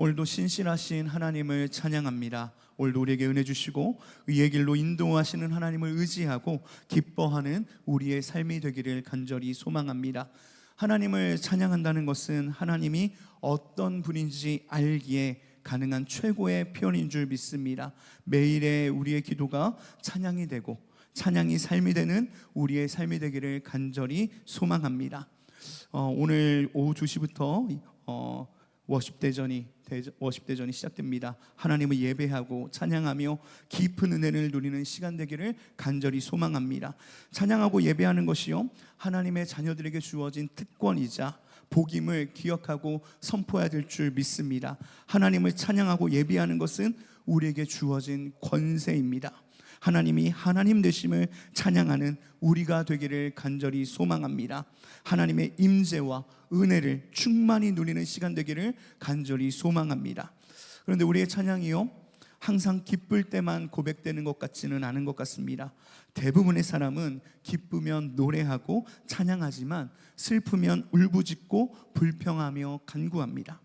오늘도 신실하신 하나님을 찬양합니다. 오늘도 우리에게 은혜 주시고 의의 길로 인도하시는 하나님을 의지하고 기뻐하는 우리의 삶이 되기를 간절히 소망합니다. 하나님을 찬양한다는 것은 하나님이 어떤 분인지 알기에 가능한 최고의 표현인 줄 믿습니다. 매일의 우리의 기도가 찬양이 되고 찬양이 삶이 되는 우리의 삶이 되기를 간절히 소망합니다. 어, 오늘 오후 2시부터 어, 워십 대전이 대전- 워십 대전이 시작됩니다. 하나님을 예배하고 찬양하며 깊은 은혜를 누리는 시간 되기를 간절히 소망합니다. 찬양하고 예배하는 것이요 하나님의 자녀들에게 주어진 특권이자 복임을 기억하고 선포해야 될 줄 믿습니다. 하나님을 찬양하고 예배하는 것은 우리에게 주어진 권세입니다. 하나님이 하나님 되심을 찬양하는 우리가 되기를 간절히 소망합니다. 하나님의 임재와 은혜를 충만히 누리는 시간 되기를 간절히 소망합니다. 그런데 우리의 찬양이요 항상 기쁠 때만 고백되는 것 같지는 않은 것 같습니다. 대부분의 사람은 기쁘면 노래하고 찬양하지만 슬프면 울부짖고 불평하며 간구합니다.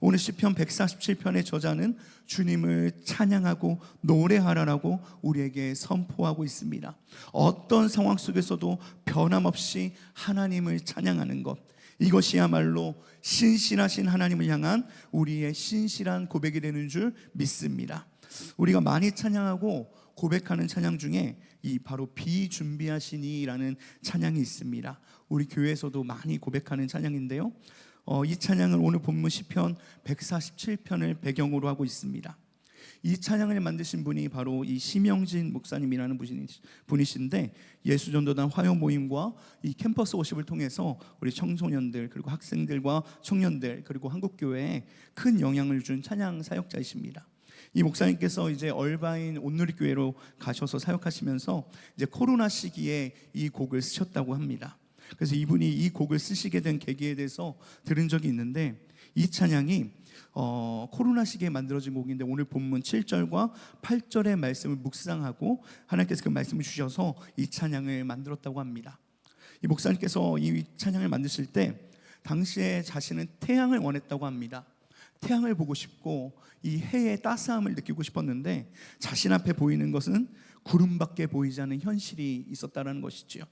오늘 시편 147편의 저자는 주님을 찬양하고 노래하라라고 우리에게 선포하고 있습니다. 어떤 상황 속에서도 변함없이 하나님을 찬양하는 것 이것이야말로 신실하신 하나님을 향한 우리의 신실한 고백이 되는 줄 믿습니다. 우리가 많이 찬양하고 고백하는 찬양 중에 이 바로 비준비하시니라는 찬양이 있습니다. 우리 교회에서도 많이 고백하는 찬양인데요. 어, 이 찬양을 오늘 본문 시편 147편을 배경으로 하고 있습니다. 이 찬양을 만드신 분이 바로 이 심영진 목사님이라는 분이신데 예수전도단 화요 모임과 이 캠퍼스 워십을 통해서 우리 청소년들 그리고 학생들과 청년들 그리고 한국 교회에 큰 영향을 준 찬양 사역자이십니다. 이 목사님께서 이제 얼바인 온누리 교회로 가셔서 사역하시면서 이제 코로나 시기에 이 곡을 쓰셨다고 합니다. 그래서 이분이 이 곡을 쓰시게 된 계기에 대해서 들은 적이 있는데 이 찬양이 어, 코로나 시기에 만들어진 곡인데 오늘 본문 7절과 8절의 말씀을 묵상하고 하나님께서 그 말씀을 주셔서 이 찬양을 만들었다고 합니다. 이 목사님께서 이 찬양을 만드실 때 당시에 자신은 태양을 원했다고 합니다. 태양을 보고 싶고 이 해의 따스함을 느끼고 싶었는데 자신 앞에 보이는 것은 구름밖에 보이지 않는 현실이 있었다는 것이지요.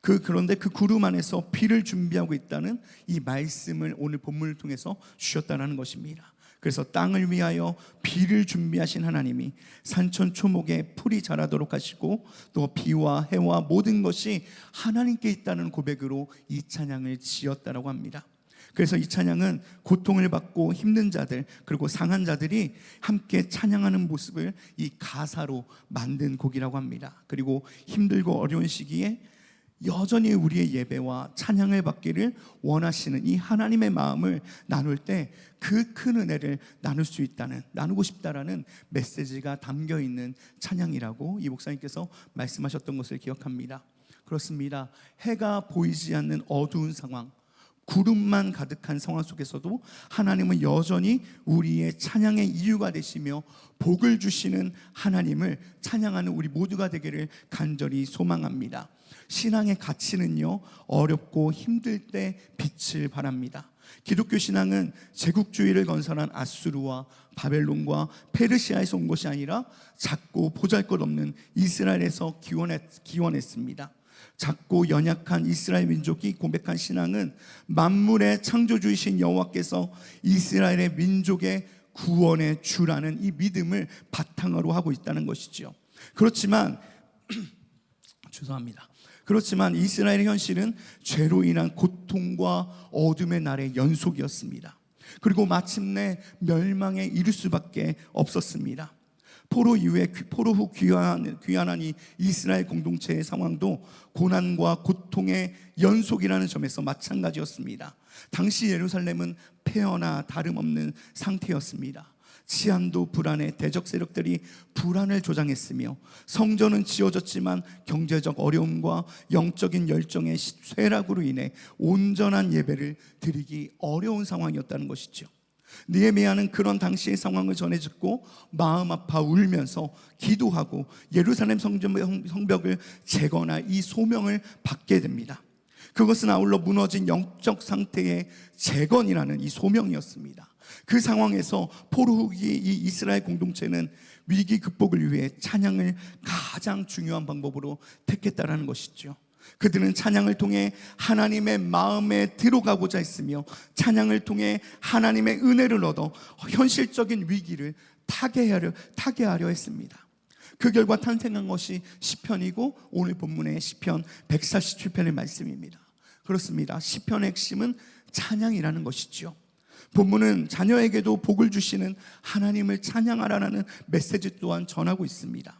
그 그런데 그 구름 안에서 비를 준비하고 있다는 이 말씀을 오늘 본문을 통해서 주셨다는 것입니다. 그래서 땅을 위하여 비를 준비하신 하나님이 산천 초목에 풀이 자라도록 하시고 또 비와 해와 모든 것이 하나님께 있다는 고백으로 이 찬양을 지었다라고 합니다. 그래서 이 찬양은 고통을 받고 힘든 자들 그리고 상한 자들이 함께 찬양하는 모습을 이 가사로 만든 곡이라고 합니다. 그리고 힘들고 어려운 시기에 여전히 우리의 예배와 찬양을 받기를 원하시는 이 하나님의 마음을 나눌 때 그 큰 은혜를 나눌 수 있다는 나누고 싶다라는 메시지가 담겨 있는 찬양이라고 이 목사님께서 말씀하셨던 것을 기억합니다. 그렇습니다. 해가 보이지 않는 어두운 상황 구름만 가득한 상황 속에서도 하나님은 여전히 우리의 찬양의 이유가 되시며 복을 주시는 하나님을 찬양하는 우리 모두가 되기를 간절히 소망합니다. 신앙의 가치는요, 어렵고 힘들 때 빛을 바랍니다. 기독교 신앙은 제국주의를 건설한 아수르와 바벨론과 페르시아에서 온 것이 아니라 작고 보잘것없는 이스라엘에서 기원했, 기원했습니다. 작고 연약한 이스라엘 민족이 고백한 신앙은 만물의 창조주이신 여호와께서 이스라엘의 민족의 구원의 주라는 이 믿음을 바탕으로 하고 있다는 것이지요. 그렇지만 죄송합니다. 그렇지만 이스라엘의 현실은 죄로 인한 고통과 어둠의 날의 연속이었습니다. 그리고 마침내 멸망에 이를 수밖에 없었습니다. 포로 이후에 귀- 포로 후 귀환, 귀환한 이 이스라엘 공동체의 상황도 고난과 고통의 연속이라는 점에서 마찬가지였습니다. 당시 예루살렘은 폐허나 다름없는 상태였습니다. 치안도 불안해 대적 세력들이 불안을 조장했으며 성전은 지어졌지만 경제적 어려움과 영적인 열정의 쇠락으로 인해 온전한 예배를 드리기 어려운 상황이었다는 것이죠. 느헤미야는 그런 당시의 상황을 전해 듣고 마음 아파 울면서 기도하고 예루살렘 성벽을 재거나 이 소명을 받게 됩니다. 그것은 아울러 무너진 영적 상태의 재건이라는 이 소명이었습니다. 그 상황에서 포로 후기 이 이스라엘 공동체는 위기 극복을 위해 찬양을 가장 중요한 방법으로 택했다라는 것이죠. 그들은 찬양을 통해 하나님의 마음에 들어가고자 했으며 찬양을 통해 하나님의 은혜를 얻어 현실적인 위기를 타개하려 타개하려 했습니다. 그 결과 탄생한 것이 시편이고 오늘 본문의 시편 147편의 말씀입니다. 그렇습니다. 시편의 핵심은 찬양이라는 것이죠. 본문은 자녀에게도 복을 주시는 하나님을 찬양하라는 메시지 또한 전하고 있습니다.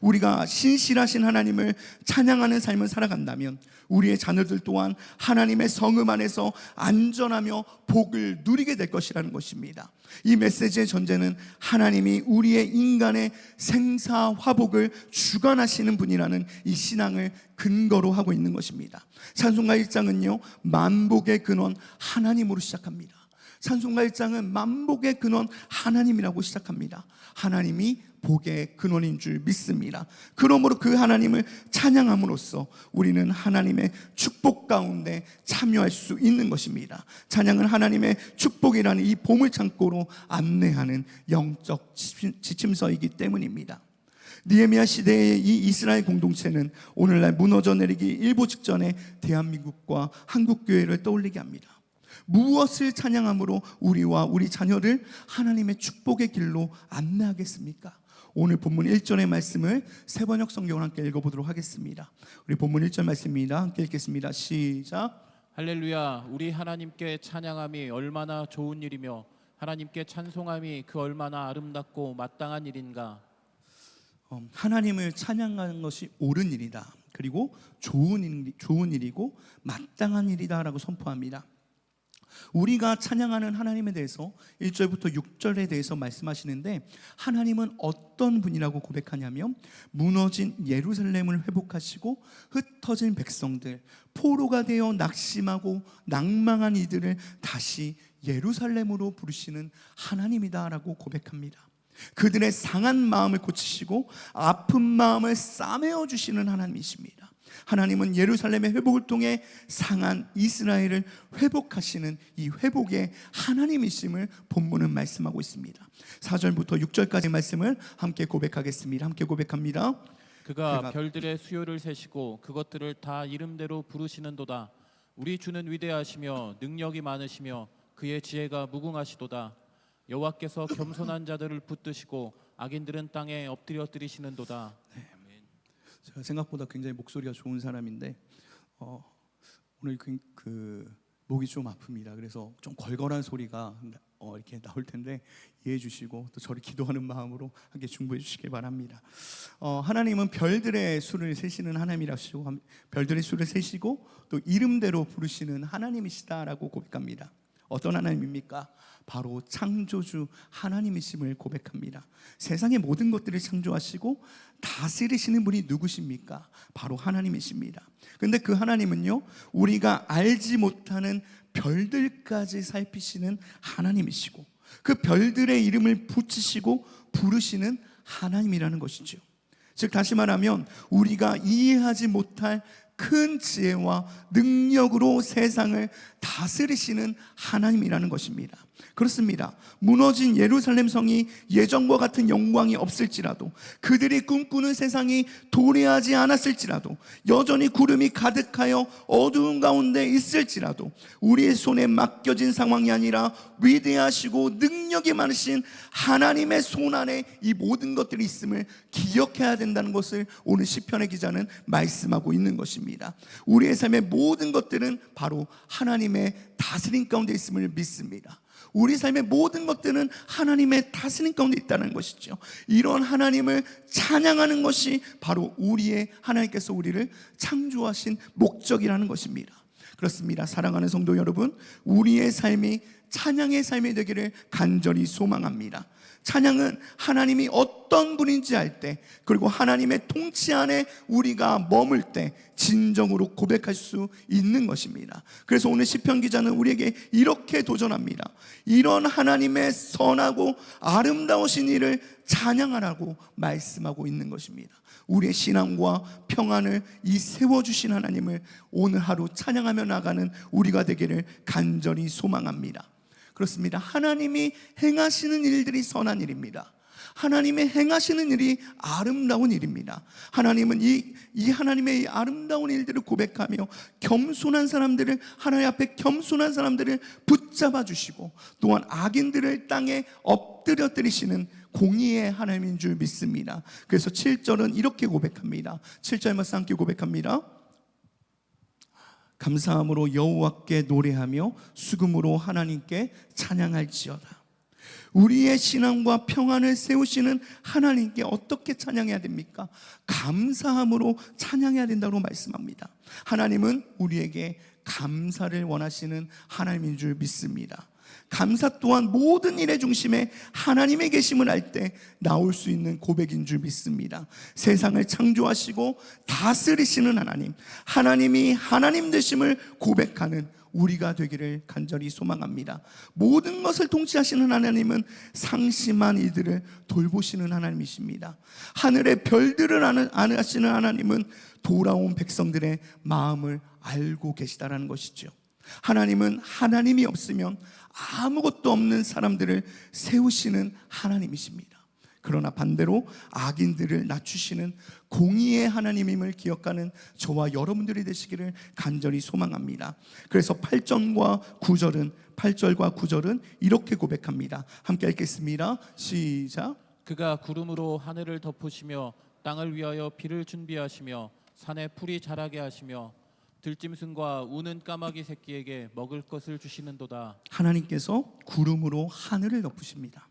우리가 신실하신 하나님을 찬양하는 삶을 살아간다면 우리의 자녀들 또한 하나님의 성음 안에서 안전하며 복을 누리게 될 것이라는 것입니다. 이 메시지의 전제는 하나님이 우리의 인간의 생사 화복을 주관하시는 분이라는 이 신앙을 근거로 하고 있는 것입니다. 찬송가 1장은요 만복의 근원 하나님으로 시작합니다. 찬송가 1장은 만복의 근원 하나님이라고 시작합니다. 하나님이 복의 근원인 줄 믿습니다. 그러므로 그 하나님을 찬양함으로써 우리는 하나님의 축복 가운데 참여할 수 있는 것입니다. 찬양은 하나님의 축복이라는 이 보물 창고로 안내하는 영적 지침서이기 때문입니다. 니에미아 시대의 이 이스라엘 공동체는 오늘날 무너져 내리기 일보 직전에 대한민국과 한국 교회를 떠올리게 합니다. 무엇을 찬양함으로 우리와 우리 자녀를 하나님의 축복의 길로 안내하겠습니까? 오늘 본문 1절의 말씀을 세 번역 성경을 함께 읽어보도록 하겠습니다. 우리 본문 1절 말씀입니다. 함께 읽겠습니다. 시작. 할렐루야 우리 하나님께 찬양함이 얼마나 좋은 일이며 하나님께 찬송함이 그 얼마나 아름답고 마땅한 일인가 어, 하나님을 찬양하는 것이 옳은 일이다. 그리고 좋은 일, 좋은 일이고 마땅한 일이다라고 선포합니다. 우리가 찬양하는 하나님에 대해서 1절부터 6절에 대해서 말씀하시는데 하나님은 어떤 분이라고 고백하냐면 무너진 예루살렘을 회복하시고 흩어진 백성들 포로가 되어 낙심하고 낭망한 이들을 다시 예루살렘으로 부르시는 하나님이다라고 고백합니다. 그들의 상한 마음을 고치시고 아픈 마음을 싸매어 주시는 하나님이십니다. 하나님은 예루살렘의 회복을 통해 상한 이스라엘을 회복하시는 이 회복의 하나님이심을 본문은 말씀하고 있습니다. 4절부터 6절까지 말씀을 함께 고백하겠습니다. 함께 고백합니다. 그가 그가- 별들의 수요를 세시고 그것들을 다 이름대로 부르시는도다 우리 주는 위대하시며 능력이 많으시며 그의 지혜가 무궁하시도다 여호와께서 겸손한 자들을 붙드시고 악인들은 땅에 엎드려 뜨리시는도다 제가 생각보다 굉장히 목소리가 좋은 사람인데 어, 오늘 그, 그 목이 좀 아픕니다. 그래서 좀 걸걸한 소리가 어, 이렇게 나올 텐데 이해해 주시고 또 저를 기도하는 마음으로 함께 중보해 주시기 바랍니다. 어, 하나님은 별들의 수를 세시는 하나님이라시고 함- 별들의 수를 세시고 또 이름대로 부르시는 하나님이시다라고 고백합니다. 어떤 하나님입니까? 바로 창조주 하나님이심을 고백합니다. 세상의 모든 것들을 창조하시고 다스리시는 분이 누구십니까? 바로 하나님이십니다. 근데 그 하나님은요, 우리가 알지 못하는 별들까지 살피시는 하나님이시고, 그 별들의 이름을 붙이시고 부르시는 하나님이라는 것이죠. 즉, 다시 말하면, 우리가 이해하지 못할 큰 지혜와 능력으로 세상을 다스리시는 하나님이라는 것입니다. 그렇습니다. 무너진 예루살렘 성이 예전과 같은 영광이 없을지라도 그들이 꿈꾸는 세상이 도래하지 않았을지라도 여전히 구름이 가득하여 어두운 가운데 있을지라도 우리의 손에 맡겨진 상황이 아니라 위대하시고 능력이 많으신 하나님의 손 안에 이 모든 것들이 있음을 기억해야 된다는 것을 오늘 시편의 기자는 말씀하고 있는 것입니다. 우리의 삶의 모든 것들은 바로 하나님의 다스림 가운데 있음을 믿습니다. 우리 삶의 모든 것들은 하나님의 다스림 가운데 있다는 것이죠. 이런 하나님을 찬양하는 것이 바로 우리의 하나님께서 우리를 창조하신 목적이라는 것입니다. 그렇습니다. 사랑하는 성도 여러분, 우리의 삶이 찬양의 삶이 되기를 간절히 소망합니다. 찬양은 하나님이 어떤 분인지 알 때, 그리고 하나님의 통치 안에 우리가 머물 때 진정으로 고백할 수 있는 것입니다. 그래서 오늘 시편 기자는 우리에게 이렇게 도전합니다. 이런 하나님의 선하고 아름다우신 일을 찬양하라고 말씀하고 있는 것입니다. 우리의 신앙과 평안을 이 세워주신 하나님을 오늘 하루 찬양하며 나가는 우리가 되기를 간절히 소망합니다. 그렇습니다. 하나님이 행하시는 일들이 선한 일입니다. 하나님의 행하시는 일이 아름다운 일입니다. 하나님은 이, 이 하나님의 이 아름다운 일들을 고백하며 겸손한 사람들을 하나님 앞에 겸손한 사람들을 붙잡아 주시고 또한 악인들을 땅에 엎드려 때리시는 공의의 하나님인 줄 믿습니다. 그래서 7절은 이렇게 고백합니다. 7절 말씀 함께 고백합니다. 감사함으로 여호와께 노래하며 수금으로 하나님께 찬양할지어다. 우리의 신앙과 평안을 세우시는 하나님께 어떻게 찬양해야 됩니까? 감사함으로 찬양해야 된다고 말씀합니다. 하나님은 우리에게 감사를 원하시는 하나님인 줄 믿습니다. 감사 또한 모든 일의 중심에 하나님의 계심을 알 때 나올 수 있는 고백인 줄 믿습니다. 세상을 창조하시고 다스리시는 하나님, 하나님이 하나님 되심을 고백하는 우리가 되기를 간절히 소망합니다. 모든 것을 통치하시는 하나님은 상심한 이들을 돌보시는 하나님이십니다. 하늘의 별들을 아시는 하나님은 돌아온 백성들의 마음을 알고 계시다라는 것이죠. 하나님은 하나님이 없으면 아무것도 없는 사람들을 세우시는 하나님이십니다. 그러나 반대로 악인들을 낮추시는 공의의 하나님임을 기억하는 저와 여러분들이 되시기를 간절히 소망합니다. 그래서 8절과 9절은 8절과 9절은 이렇게 고백합니다. 함께 읽겠습니다. 시작. 그가 구름으로 하늘을 덮으시며 땅을 위하여 비를 준비하시며 산에 풀이 자라게 하시며 들짐승과 우는 까마귀 새끼에게 먹을 것을 주시는도다. 하나님께서 구름으로 하늘을 덮으십니다.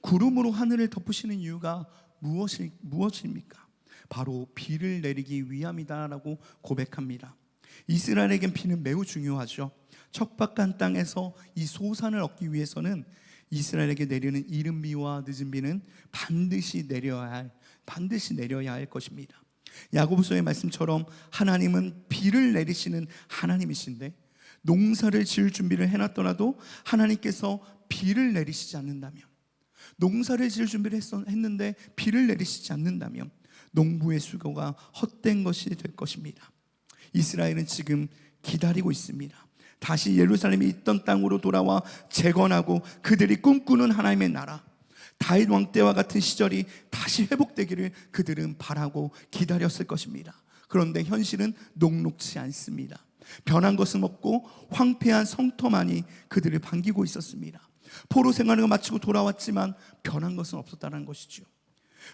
구름으로 하늘을 덮으시는 이유가 무엇일, 무엇입니까? 바로 비를 내리기 위함이다라고 고백합니다. 이스라엘에겐 비는 매우 중요하죠. 척박한 땅에서 이 소산을 얻기 위해서는 이스라엘에게 내리는 이른 비와 늦은 비는 반드시 내려야 할 반드시 내려야 할 것입니다. 야고보서의 말씀처럼 하나님은 비를 내리시는 하나님이신데 농사를 지을 준비를 해놨더라도 하나님께서 비를 내리시지 않는다면 농사를 지을 준비를 했, 했는데 비를 내리시지 않는다면 농부의 수고가 헛된 것이 될 것입니다. 이스라엘은 지금 기다리고 있습니다. 다시 예루살렘이 있던 땅으로 돌아와 재건하고 그들이 꿈꾸는 하나님의 나라 다윗 왕 때와 같은 시절이 다시 회복되기를 그들은 바라고 기다렸을 것입니다. 그런데 현실은 녹록지 않습니다. 변한 것은 없고 황폐한 성터만이 그들을 반기고 있었습니다. 포로 생활을 마치고 돌아왔지만 변한 것은 없었다는 것이죠.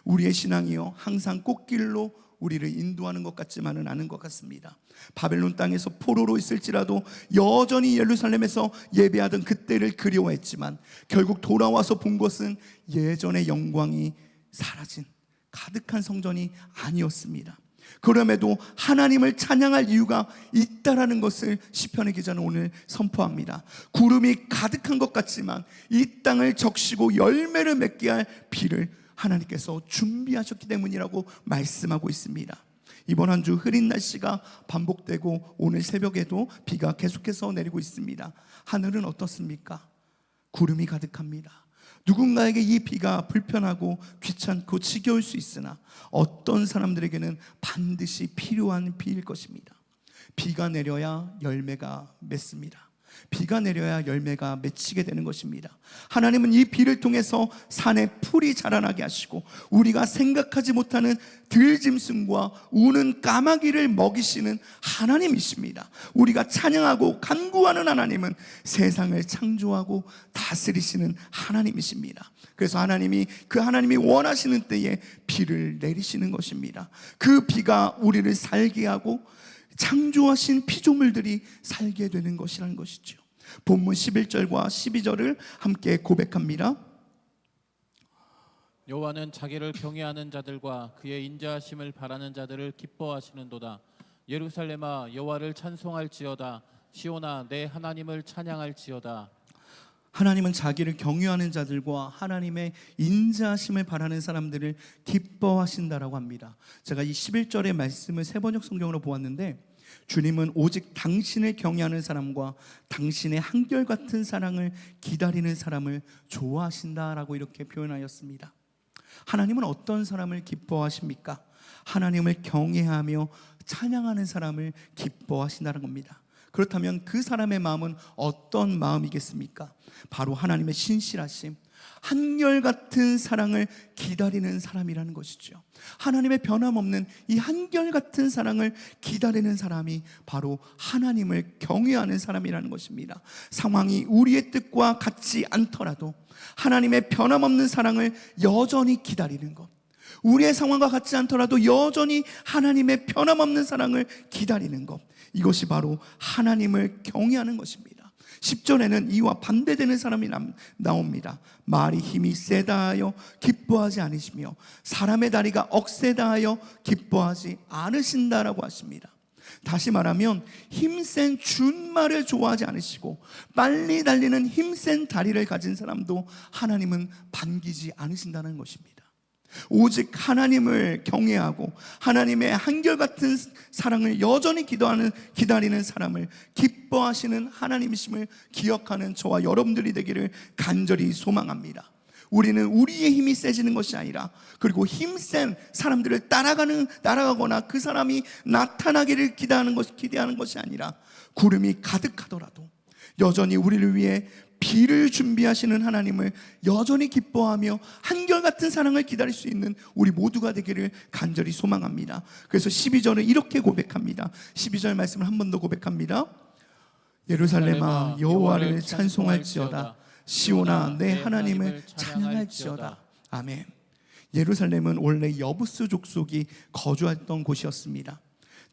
우리의 신앙이요 항상 꽃길로 우리를 인도하는 것 같지만은 않은 것 같습니다. 바벨론 땅에서 포로로 있을지라도 여전히 예루살렘에서 예배하던 그때를 그리워했지만 결국 돌아와서 본 것은 예전의 영광이 사라진 가득한 성전이 아니었습니다. 그럼에도 하나님을 찬양할 이유가 있다라는 것을 시편의 기자는 오늘 선포합니다. 구름이 가득한 것 같지만 이 땅을 적시고 열매를 맺게 할 비를 하나님께서 준비하셨기 때문이라고 말씀하고 있습니다. 이번 한 주 흐린 날씨가 반복되고 오늘 새벽에도 비가 계속해서 내리고 있습니다. 하늘은 어떻습니까? 구름이 가득합니다. 누군가에게 이 비가 불편하고 귀찮고 지겨울 수 있으나 어떤 사람들에게는 반드시 필요한 비일 것입니다. 비가 내려야 열매가 맺습니다. 비가 내려야 열매가 맺히게 되는 것입니다. 하나님은 이 비를 통해서 산에 풀이 자라나게 하시고 우리가 생각하지 못하는 들짐승과 우는 까마귀를 먹이시는 하나님이십니다. 우리가 찬양하고 간구하는 하나님은 세상을 창조하고 다스리시는 하나님이십니다. 그래서 하나님이 그 하나님이 원하시는 때에 비를 내리시는 것입니다. 그 비가 우리를 살게 하고 창조하신 피조물들이 살게 되는 것이라는 것이죠. 본문 11절과 12절을 함께 고백합니다. 여호와는 자기를 경외하는 자들과 그의 인자하심을 바라는 자들을 기뻐하시는도다. 예루살렘아 여호와를 찬송할지어다. 시온아 내 하나님을 찬양할지어다. 하나님은 자기를 경유하는 자들과 하나님의 인자하심을 바라는 사람들을 기뻐하신다라고 합니다. 제가 이 11절의 말씀을 세 번역 성경으로 보았는데 주님은 오직 당신을 경외하는 사람과 당신의 한결같은 사랑을 기다리는 사람을 좋아하신다라고 이렇게 표현하였습니다. 하나님은 어떤 사람을 기뻐하십니까? 하나님을 경외하며 찬양하는 사람을 기뻐하신다는 겁니다. 그렇다면 그 사람의 마음은 어떤 마음이겠습니까? 바로 하나님의 신실하심, 한결같은 사랑을 기다리는 사람이라는 것이죠. 하나님의 변함없는 이 한결같은 사랑을 기다리는 사람이 바로 하나님을 경외하는 사람이라는 것입니다. 상황이 우리의 뜻과 같지 않더라도 하나님의 변함없는 사랑을 여전히 기다리는 것. 우리의 상황과 같지 않더라도 여전히 하나님의 변함없는 사랑을 기다리는 것. 이것이 바로 하나님을 경외하는 것입니다. 10절에는 이와 반대되는 사람이 남- 나옵니다. 말이 힘이 세다 하여 기뻐하지 않으시며 사람의 다리가 억세다 하여 기뻐하지 않으신다라고 하십니다. 다시 말하면 힘센 준말을 좋아하지 않으시고 빨리 달리는 힘센 다리를 가진 사람도 하나님은 반기지 않으신다는 것입니다. 오직 하나님을 경외하고 하나님의 한결같은 사랑을 여전히 기도하는 기다리는 사람을 기뻐하시는 하나님이심을 기억하는 저와 여러분들이 되기를 간절히 소망합니다. 우리는 우리의 힘이 세지는 것이 아니라 그리고 힘센 사람들을 따라가는 따라가거나 그 사람이 나타나기를 기대하는 것 기대하는 것이 아니라 구름이 가득하더라도 여전히 우리를 위해 비를 준비하시는 하나님을 여전히 기뻐하며 한결같은 사랑을 기다릴 수 있는 우리 모두가 되기를 간절히 소망합니다. 그래서 12절은 이렇게 고백합니다. 12절 말씀을 한 번 더 고백합니다. 예루살렘아 여호와를 찬송할지어다 시온아 내 하나님을 찬양할지어다 아멘. 예루살렘은 원래 여부스 족속이 거주했던 곳이었습니다.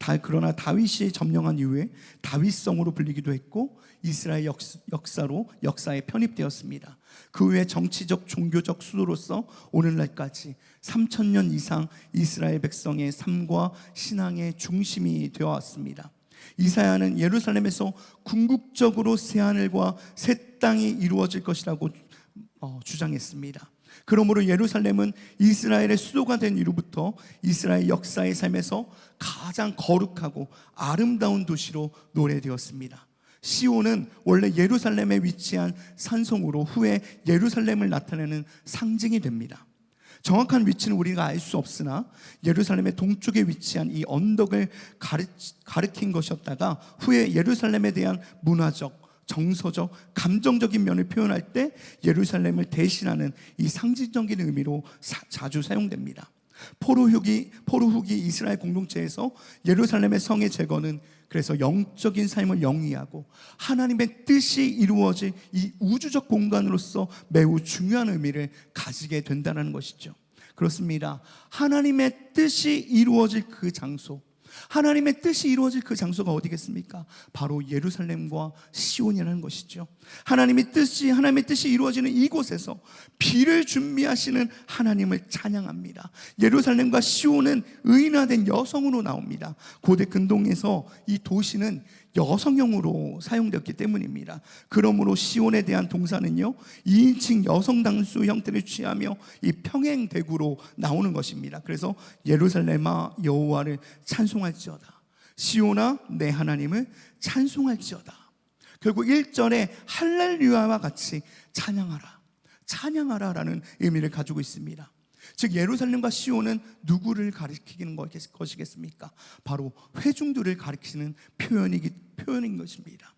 다 그러나 다윗이 점령한 이후에 다윗성으로 불리기도 했고 이스라엘 역, 역사로 역사에 편입되었습니다. 그 후에 정치적 종교적 수도로서 오늘날까지 3천 년 이상 이스라엘 백성의 삶과 신앙의 중심이 되어 왔습니다. 이사야는 예루살렘에서 궁극적으로 새 하늘과 새 땅이 이루어질 것이라고 어, 주장했습니다. 그러므로 예루살렘은 이스라엘의 수도가 된 이후부터 이스라엘 역사의 삶에서 가장 거룩하고 아름다운 도시로 노래되었습니다. 시온은 원래 예루살렘에 위치한 산성으로 후에 예루살렘을 나타내는 상징이 됩니다. 정확한 위치는 우리가 알 수 없으나 예루살렘의 동쪽에 위치한 이 언덕을 가르, 가리킨 것이었다가 후에 예루살렘에 대한 문화적 정서적, 감정적인 면을 표현할 때 예루살렘을 대신하는 이 상징적인 의미로 사- 자주 사용됩니다. 포로 후기 포로 후기 이스라엘 공동체에서 예루살렘의 성의 제거는 그래서 영적인 삶을 영위하고 하나님의 뜻이 이루어질 이 우주적 공간으로서 매우 중요한 의미를 가지게 된다는 것이죠. 그렇습니다. 하나님의 뜻이 이루어질 그 장소, 하나님의 뜻이 이루어질 그 장소가 어디겠습니까? 바로 예루살렘과 시온이라는 것이죠. 하나님의 뜻이 하나님의 뜻이 이루어지는 이곳에서 비를 준비하시는 하나님을 찬양합니다. 예루살렘과 시온은 의인화된 여성으로 나옵니다. 고대 근동에서 이 도시는 여성형으로 사용되었기 때문입니다. 그러므로 시온에 대한 동사는요, 2인칭 여성 단수 형태를 취하며 이 평행 대구로 나오는 것입니다. 그래서 예루살렘아 여호와를 찬송할지어다. 시온아 내 하나님을 찬송할지어다. 결국 1절에 할렐루야와 같이 찬양하라. 찬양하라라는 의미를 가지고 있습니다. 즉 예루살렘과 시온은 누구를 가리키는 것이겠- 것이겠습니까? 바로 회중들을 가리키는 표현이기 표현인 것입니다.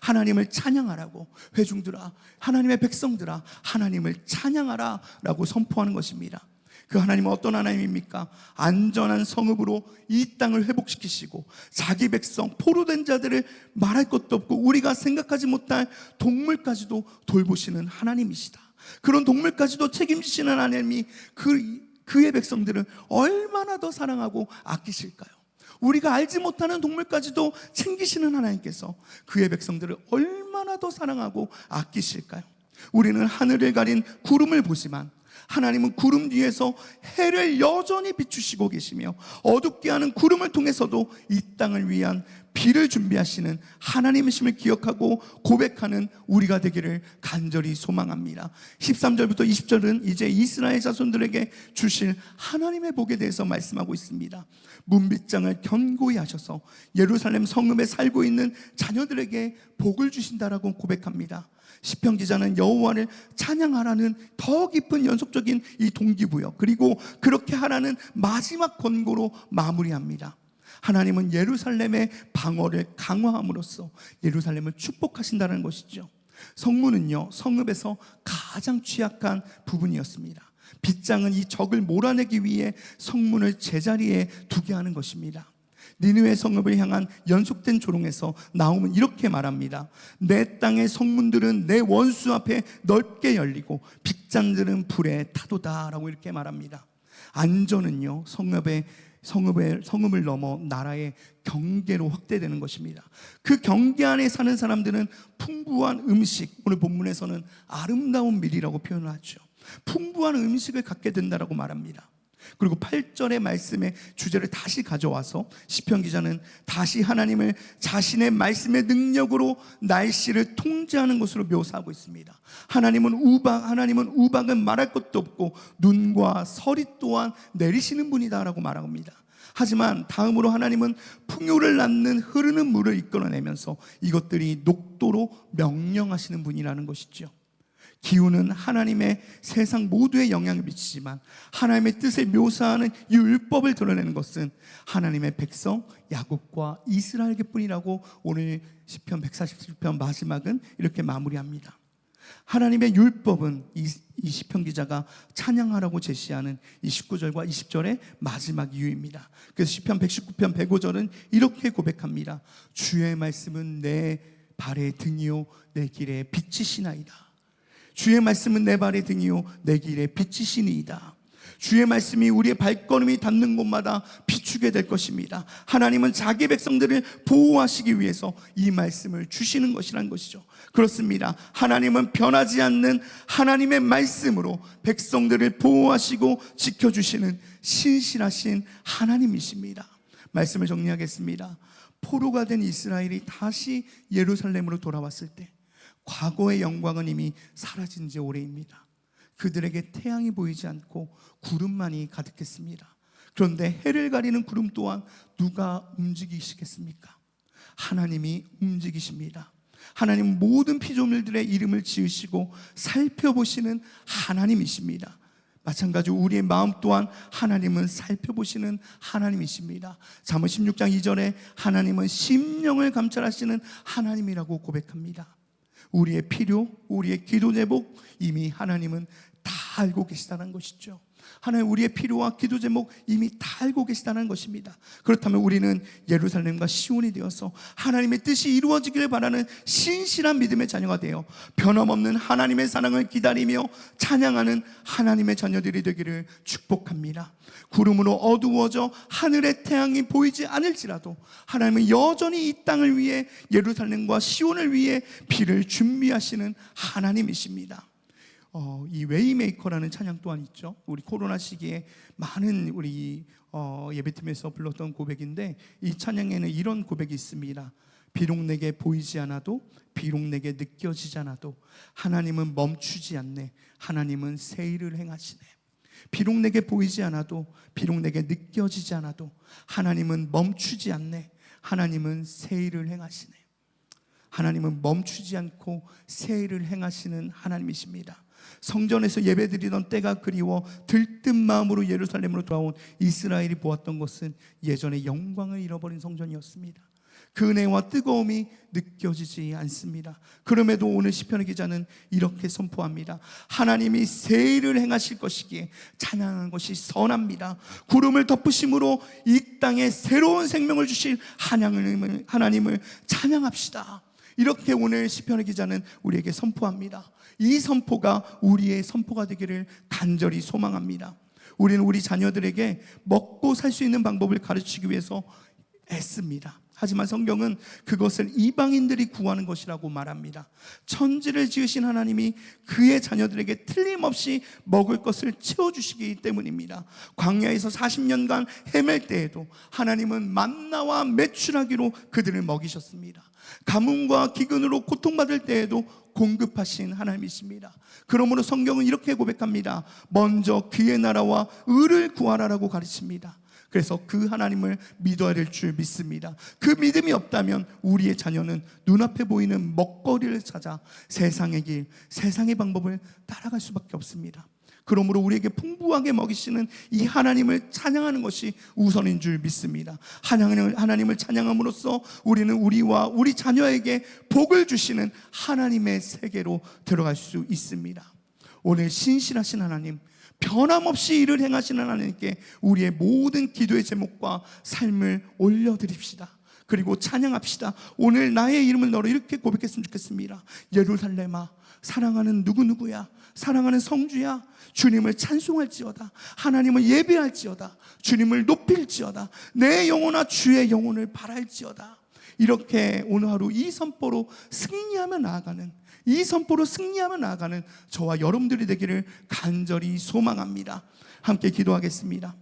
하나님을 찬양하라고 회중들아 하나님의 백성들아 하나님을 찬양하라라고 선포하는 것입니다. 그 하나님은 어떤 하나님입니까? 안전한 성읍으로 이 땅을 회복시키시고 자기 백성 포로된 자들을 말할 것도 없고 우리가 생각하지 못할 동물까지도 돌보시는 하나님이시다. 그런 동물까지도 책임지시는 하나님이 그 그의 백성들을 얼마나 더 사랑하고 아끼실까요? 우리가 알지 못하는 동물까지도 챙기시는 하나님께서 그의 백성들을 얼마나 더 사랑하고 아끼실까요? 우리는 하늘을 가린 구름을 보지만 하나님은 구름 뒤에서 해를 여전히 비추시고 계시며 어둡게 하는 구름을 통해서도 이 땅을 위한 비를 준비하시는 하나님이심을 기억하고 고백하는 우리가 되기를 간절히 소망합니다. 13절부터 20절은 이제 이스라엘 자손들에게 주실 하나님의 복에 대해서 말씀하고 있습니다. 문빗장을 견고히 하셔서 예루살렘 성읍에 살고 있는 자녀들에게 복을 주신다라고 고백합니다. 시편 기자는 여호와를 찬양하라는 더 깊은 연속적인 이 동기부여 그리고 그렇게 하라는 마지막 권고로 마무리합니다. 하나님은 예루살렘의 방어를 강화함으로써 예루살렘을 축복하신다는 것이죠. 성문은요, 성읍에서 가장 취약한 부분이었습니다. 빗장은 이 적을 몰아내기 위해 성문을 제자리에 두게 하는 것입니다. 니느웨 성읍을 향한 연속된 조롱에서 나오면 이렇게 말합니다. 내 땅의 성문들은 내 원수 앞에 넓게 열리고 빗장들은 불에 타도다라고 이렇게 말합니다. 안전은요 성읍의 성읍의 성읍을 넘어 나라의 경계로 확대되는 것입니다. 그 경계 안에 사는 사람들은 풍부한 음식 오늘 본문에서는 아름다운 밀이라고 표현하죠. 풍부한 음식을 갖게 된다라고 말합니다. 그리고 8절의 말씀의 주제를 다시 가져와서 시편 기자는 다시 하나님을 자신의 말씀의 능력으로 날씨를 통제하는 것으로 묘사하고 있습니다. 하나님은 우박, 하나님은 우박은 말할 것도 없고 눈과 서리 또한 내리시는 분이다라고 말합니다. 하지만 다음으로 하나님은 풍요를 낳는 흐르는 물을 이끌어내면서 이것들이 녹도로 명령하시는 분이라는 것이죠. 기후는 하나님의 세상 모두에 영향을 미치지만 하나님의 뜻을 묘사하는 이 율법을 드러내는 것은 하나님의 백성 야곱과 이스라엘뿐이라고 오늘 시편 147편 마지막은 이렇게 마무리합니다. 하나님의 율법은 이, 이 시편 기자가 찬양하라고 제시하는 이 19절과 20절의 마지막 이유입니다. 그래서 시편 119편 105절은 이렇게 고백합니다. 주의 말씀은 내 발의 등이요 내 길에 빛이시나이다. 주의 말씀은 내 발의 등이요 내 길에 빛이시니이다. 주의 말씀이 우리의 발걸음이 닿는 곳마다 비추게 될 것입니다. 하나님은 자기 백성들을 보호하시기 위해서 이 말씀을 주시는 것이란 것이죠. 그렇습니다. 하나님은 변하지 않는 하나님의 말씀으로 백성들을 보호하시고 지켜주시는 신실하신 하나님이십니다. 말씀을 정리하겠습니다. 포로가 된 이스라엘이 다시 예루살렘으로 돌아왔을 때 과거의 영광은 이미 사라진 지 오래입니다. 그들에게 태양이 보이지 않고 구름만이 가득했습니다. 그런데 해를 가리는 구름 또한 누가 움직이시겠습니까? 하나님이 움직이십니다. 하나님 모든 피조물들의 이름을 지으시고 살펴보시는 하나님이십니다. 마찬가지로 우리의 마음 또한 하나님은 살펴보시는 하나님이십니다. 잠언 16장 2절에 하나님은 심령을 감찰하시는 하나님이라고 고백합니다. 우리의 필요, 우리의 기도 제목 이미 하나님은 다 알고 계시다는 것이죠. 하나님 우리의 필요와 기도 제목 이미 다 알고 계시다는 것입니다. 그렇다면 우리는 예루살렘과 시온이 되어서 하나님의 뜻이 이루어지기를 바라는 신실한 믿음의 자녀가 되어 변함없는 하나님의 사랑을 기다리며 찬양하는 하나님의 자녀들이 되기를 축복합니다. 구름으로 어두워져 하늘의 태양이 보이지 않을지라도 하나님은 여전히 이 땅을 위해 예루살렘과 시온을 위해 비를 준비하시는 하나님이십니다. 어, 이 웨이메이커라는 찬양 또한 있죠. 우리 코로나 시기에 많은 우리 어, 예배팀에서 불렀던 고백인데 이 찬양에는 이런 고백이 있습니다. 비록 내게 보이지 않아도 비록 내게 느껴지지 않아도 하나님은 멈추지 않네. 하나님은 새 일을 행하시네. 비록 내게 보이지 않아도 비록 내게 느껴지지 않아도 하나님은 멈추지 않네. 하나님은 새 일을 행하시네. 하나님은 멈추지 않고 새 일을 행하시는 하나님이십니다. 성전에서 예배드리던 때가 그리워 들뜬 마음으로 예루살렘으로 돌아온 이스라엘이 보았던 것은 예전의 영광을 잃어버린 성전이었습니다. 그 은혜와 뜨거움이 느껴지지 않습니다. 그럼에도 오늘 시편의 기자는 이렇게 선포합니다. 하나님이 새 일을 행하실 것이기에 찬양하는 것이 선합니다. 구름을 덮으심으로 이 땅에 새로운 생명을 주실 하나님을, 하나님을 찬양합시다. 이렇게 오늘 시편의 기자는 우리에게 선포합니다. 이 선포가 우리의 선포가 되기를 간절히 소망합니다. 우리는 우리 자녀들에게 먹고 살 수 있는 방법을 가르치기 위해서 애씁니다. 하지만 성경은 그것을 이방인들이 구하는 것이라고 말합니다. 천지를 지으신 하나님이 그의 자녀들에게 틀림없이 먹을 것을 채워주시기 때문입니다. 광야에서 40년간 헤맬 때에도 하나님은 만나와 매출하기로 그들을 먹이셨습니다. 가뭄과 기근으로 고통받을 때에도 공급하신 하나님이십니다. 그러므로 성경은 이렇게 고백합니다. 먼저 그의 나라와 의를 구하라라고 가르칩니다. 그래서 그 하나님을 믿어야 될 줄 믿습니다. 그 믿음이 없다면 우리의 자녀는 눈앞에 보이는 먹거리를 찾아 세상의 길, 세상의 방법을 따라갈 수밖에 없습니다. 그러므로 우리에게 풍부하게 먹이시는 이 하나님을 찬양하는 것이 우선인 줄 믿습니다. 하나님을, 찬양함으로써 우리는 우리와 우리 자녀에게 복을 주시는 하나님의 세계로 들어갈 수 있습니다. 오늘 신실하신 하나님, 변함없이 일을 행하시는 하나님께 우리의 모든 기도의 제목과 삶을 올려드립시다. 그리고 찬양합시다. 오늘 나의 이름을 너로 이렇게 고백했으면 좋겠습니다. 예루살렘아, 사랑하는 누구누구야, 사랑하는 성주야, 주님을 찬송할지어다. 하나님을 예배할지어다. 주님을 높일지어다. 내 영혼아 주의 영혼을 바랄지어다. 이렇게 오늘 하루 이 선포로 승리하며 나아가는 이 선포로 승리하며 나아가는 저와 여러분들이 되기를 간절히 소망합니다. 함께 기도하겠습니다.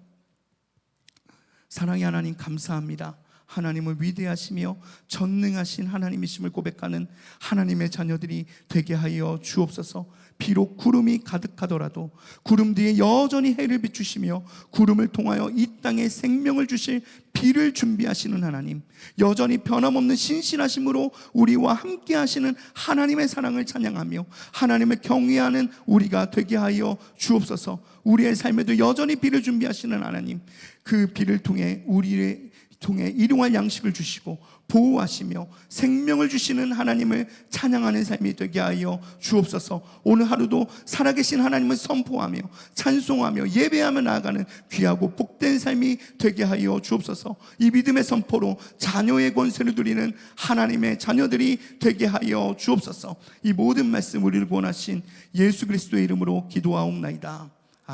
사랑의 하나님 감사합니다. 하나님을 위대하시며 전능하신 하나님이심을 고백하는 하나님의 자녀들이 되게 하여 주옵소서. 비록 구름이 가득하더라도 구름 뒤에 여전히 해를 비추시며 구름을 통하여 이 땅에 생명을 주실 비를 준비하시는 하나님, 여전히 변함없는 신실하심으로 우리와 함께 하시는 하나님의 사랑을 찬양하며 하나님을 경외하는 우리가 되게 하여 주옵소서. 우리의 삶에도 여전히 비를 준비하시는 하나님, 그 비를 통해 우리의 통해 일용할 양식을 주시고 보호하시며 생명을 주시는 하나님을 찬양하는 삶이 되게 하여 주옵소서. 오늘 하루도 살아계신 하나님을 선포하며 찬송하며 예배하며 나아가는 귀하고 복된 삶이 되게 하여 주옵소서. 이 믿음의 선포로 자녀의 권세를 누리는 하나님의 자녀들이 되게 하여 주옵소서. 이 모든 말씀 우리를 원하신 예수 그리스도의 이름으로 기도하옵나이다.